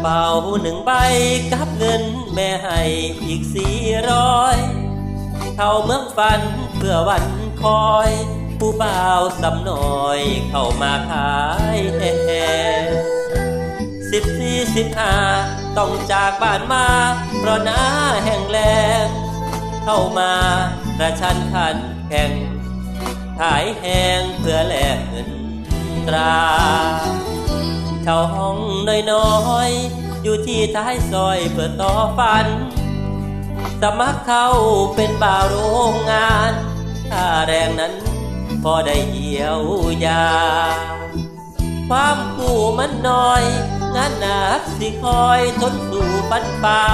เป๋าหนึ่งใบกับเงินแม่ให้อีกสี่ร้อยเข้าเมืองฝันเพื่อวันคอย ผู้บ่าวสำน้อยเข้ามาขายแห่สิบสี่สิบห้าต้องจากบ้านมา เพราะหน้าแห้งแล้งเข้ามาประชันขันแข่งขายแหงเพื่อแลกเงินตรา ช่าห้องน้อยๆ อยู่ที่ท้ายซอยเพื่อต่อฝัน สมัครเข้าเป็นบ่าวโรงงานค่าแรงนั้นพอได้เยียวยา ความกู้มันน้อย งานหนักสิคอยทนสู่ปันป่า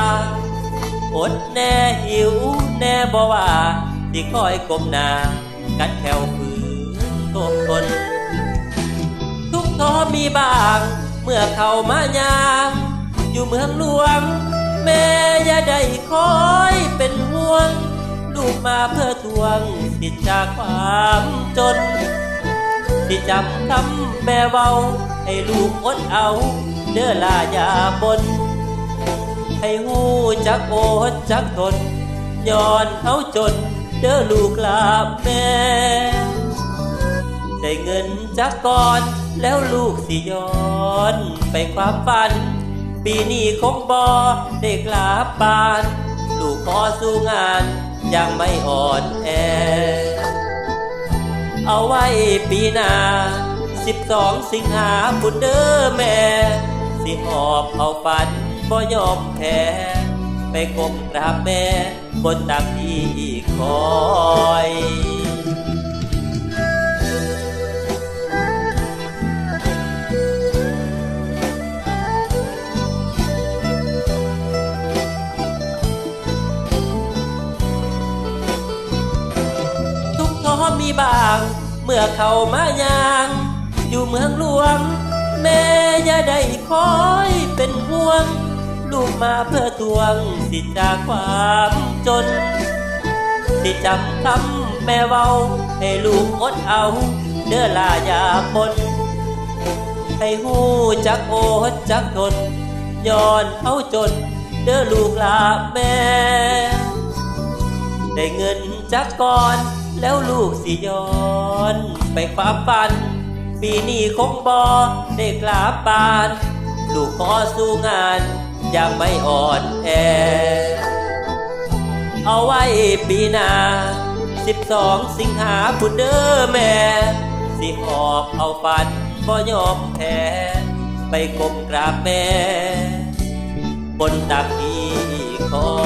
อดแน่หิวแน่บ่ว่าสิคอยก้มหน้ากัดแถวฝืนทนทนทุกท้อมีบาง เมื่อเข้ามายางอยู่เมืองหลวง แม่อย่าได้คอยเป็นห่วง ลูกมาเพื่อทวงสิทธิ์จากความจน ที่จำคำแม่เบาให้ลูกอดเอา เด้อลาอย่าบน ให้หูจักโอดจักทนย้อนเขาจน เด้อลูกลาแม่ ได้เงินจากก่อน แล้วลูกสิย้อนไปความฝัน ปีนี้คงบอได้กลับบ้าน ลูกขอสู้งานยังไม่อ่อนแอ เอาไว้ปีหน้าสิบสองสิงหาบุญเด้อแม่ สิหอบเอาฝันบ่ยอมแพ้ไปกบกราบแม่บนตักที่คอย มีบาง เมื่อเข้ามายาง อยู่เมืองหลวง แม่อย่าได้คอยเป็นห่วง ลูกมาเพื่อทวงสิทธิ์จากความจน สิจำคำแม่เว้า ให้ลูกอดเอา เด้อลาอย่าปนให้หูจักโอจักทนย้อนเอาจน เด้อลูกลาแม่ ได้เงินจากก่อน แล้วลูกสิย้อนไปความฝัน ปีนี้คงบอได้กลับบาน ลูกขอสู้งานยังไม่อ่อนแอ เอาไว้ปีหน้าสิบสองสิงหาพุนเด้อแม่ สิหอบเอาฝันบ่ยอมแพ้ไปกบกราบแม่ บนตักที่คอ